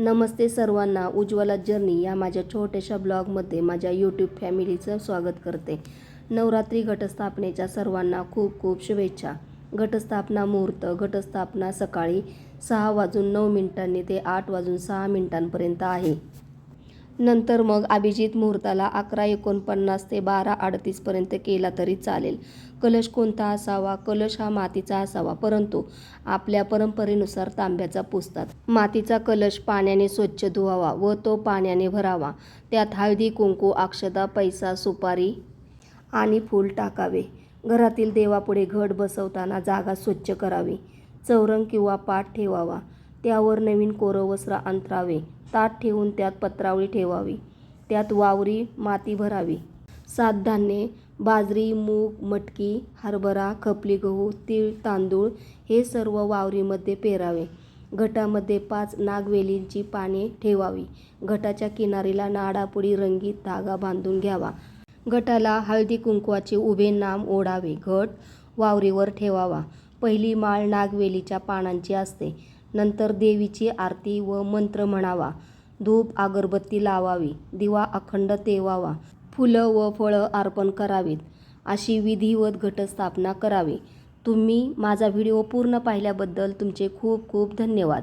नमस्ते सर्वांना. उज्ज्वला जर्नी या माझ्या छोट्याशा ब्लॉगमध्ये माझ्या यूट्यूब फॅमिलीचं स्वागत करते. नवरात्री घटस्थापनेच्या सर्वांना खूप खूप शुभेच्छा. घटस्थापना मुहूर्त घटस्थापना सकाळी सहा वाजून नऊ मिनिटांनी ते आठ वाजून सहा मिनिटांपर्यंत आहे. नंतर मग अभिजित मुहूर्ताला अकरा एकोणपन्नास ते बारा अडतीसपर्यंत केला तरी चालेल. कलश कोणता असावा? कलश हा मातीचा असावा परंतु आपल्या परंपरेनुसार तांब्याचा पुसतात. मातीचा कलश पाण्याने स्वच्छ धुवावा व तो पाण्याने भरावा. त्यात हळदी कुंकू अक्षता पैसा सुपारी आणि फूल टाकावे. घरातील देवापुढे घट बसवताना जागा स्वच्छ करावी. चौरंग किंवा पाठ ठेवावा. त्यावर नवीन कोरं वस्त्र अंतरावे. ताट ठेवून त्यात पत्रावळी ठेवावी. त्यात वावरी माती भरावी. सात धान्ये बाजरी मूग मटकी हरभरा खपली गहू तीळ तांदूळ हे सर्व वावरीमध्ये पेरावे. घटामध्ये पाच नागवेलींची पाने ठेवावी. घटाच्या किनारीला नाडापुडी रंगीत धागा बांधून घ्यावा. घटाला हळदी कुंकवाचे उभे नाम ओढावे. घट वावरीवर ठेवावा. पहिली माळ नागवेलीच्या पानांची असते. नंतर देवीची आरती व मंत्र म्हणावा. धूप अगरबत्ती लावावी दिवा अखंड तेवावा. फुलं व फळं अर्पण करावीत. अशी विधिवत घटस्थापना करावी. तुम्ही माझा व्हिडिओ पूर्ण पाहिल्याबद्दल तुमचे खूप खूप धन्यवाद.